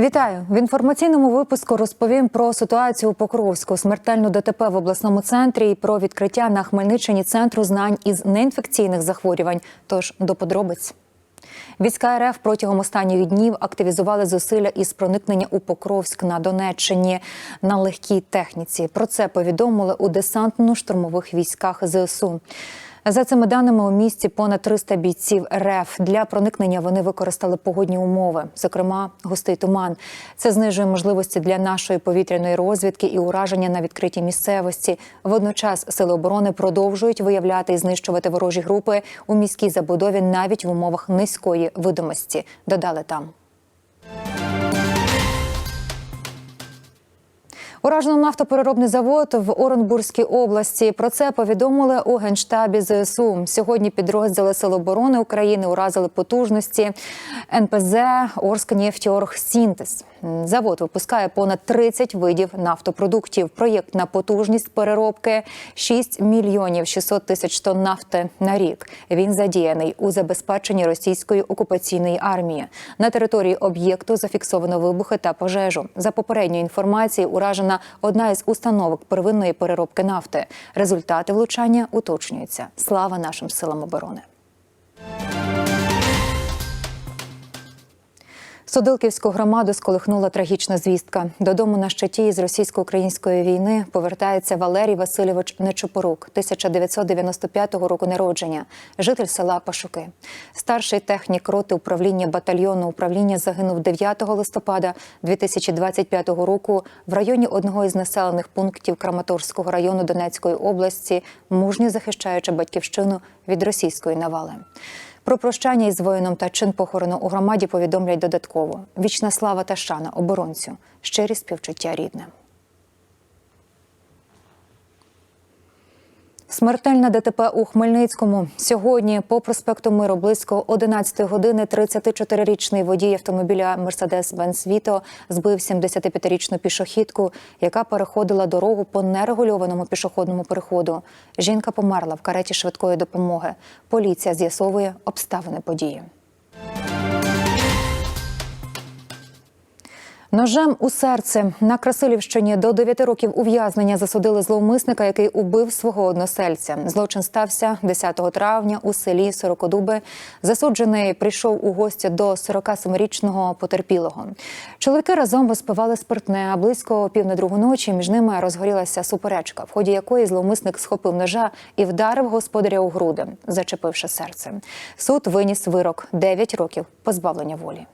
Вітаю в інформаційному випуску. Розповім про ситуацію у Покровську, смертельну ДТП в обласному центрі і про відкриття на Хмельниччині центру знань із неінфекційних захворювань. Тож до подробиць. Війська РФ протягом останніх днів активізували зусилля із проникнення у Покровськ на Донеччині на легкій техніці. Про це повідомили у десантно-штурмових військах ЗСУ. За цими даними у місті понад 300 бійців РФ. Для проникнення вони використали погодні умови, зокрема густий туман. Це знижує можливості для нашої повітряної розвідки і ураження на відкритій місцевості. Водночас сили оборони продовжують виявляти і знищувати ворожі групи у міській забудові навіть в умовах низької видимості. Додали там. Уражено нафтопереробний завод в Оренбурзькій області. Про це повідомили у генштабі ЗСУ. Сьогодні підрозділи Сил оборони України уразили потужності НПЗ «Орскнефтьоргсінтез». Завод випускає понад 30 видів нафтопродуктів. Проєкт на потужність переробки 6 мільйонів 600 тисяч тонн нафти на рік. Він задіяний у забезпеченні російської окупаційної армії. На території об'єкту зафіксовано вибухи та пожежу. За попередньою інформацією, уражена одна із установок первинної переробки нафти. Результати влучання уточнюються. Слава нашим силам оборони. Судилківську громаду сколихнула трагічна звістка. Додому на щиті із російсько-української війни повертається Валерій Васильович Нечопорук, 1995 року народження, житель села Пашуки. Старший технік роти управління батальйону управління загинув 9 листопада 2025 року в районі одного із населених пунктів Краматорського району Донецької області, мужньо захищаючи батьківщину від російської навали. Про прощання із воїном та чин похорону у громаді повідомлять додатково. Вічна слава та шана оборонцю, щирі співчуття рідним. Смертельна ДТП у Хмельницькому. Сьогодні по проспекту Миру близько 11 години 34-річний водій автомобіля Мерседес Бенс Віто збив 75-річну пішохідку, яка переходила дорогу по нерегульованому пішохідному переходу. Жінка померла в кареті швидкої допомоги. Поліція з'ясовує обставини події. Ножем у серце на Красилівщині до 9 років ув'язнення засудили зловмисника, який убив свого односельця. Злочин стався 10 травня у селі Сорокодуби. Засуджений прийшов у гості до 47-річного потерпілого. Чоловіки разом виспивали спиртне. А близько пів на другу ночі між ними розгорілася суперечка, в ході якої зловмисник схопив ножа і вдарив господаря у груди, зачепивши серце. Суд виніс вирок 9 років позбавлення волі.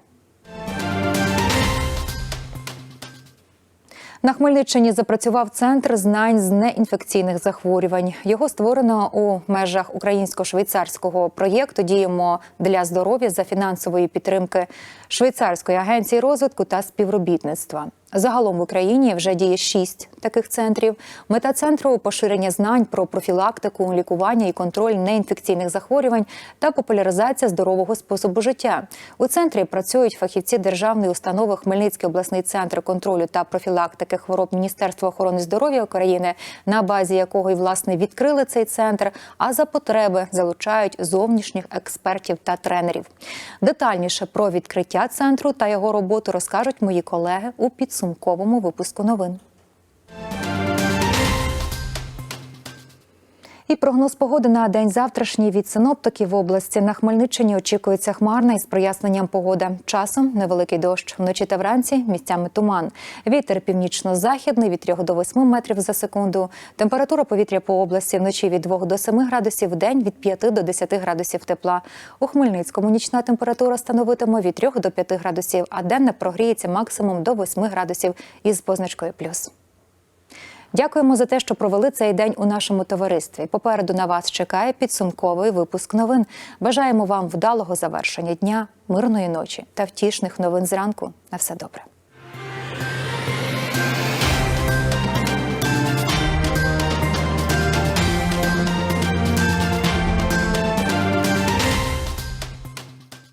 На Хмельниччині запрацював центр знань з неінфекційних захворювань. Його створено у межах українсько-швейцарського проєкту Діємо для здоров'я за фінансової підтримки швейцарської агенції розвитку та співробітництва. Загалом в Україні вже діє шість таких центрів. Мета центру поширення знань про профілактику, лікування і контроль неінфекційних захворювань та популяризація здорового способу життя. У центрі працюють фахівці державної установи Хмельницький обласний центр контролю та профілактики хвороб Міністерства охорони здоров'я України, на базі якого і власне відкрили цей центр. А за потреби залучають зовнішніх експертів та тренерів. Детальніше про відкриття центру та його роботу розкажуть мої колеги у підсумку підсумковому випуску новин. І прогноз погоди на день завтрашній від синоптиків в області на Хмельниччині очікується хмарна із проясненням погода. Часом невеликий дощ. Вночі та вранці місцями туман. Вітер північно-західний від 3 до 8 метрів за секунду. Температура повітря по області вночі від 2 до 7 градусів, в день від 5 до 10 градусів тепла. У Хмельницькому нічна температура становитиме від 3 до 5 градусів, а денна прогріється максимум до 8 градусів із позначкою плюс. Дякуємо за те, що провели цей день у нашому товаристві. Попереду на вас чекає підсумковий випуск новин. Бажаємо вам вдалого завершення дня, мирної ночі та втішних новин зранку. На все добре.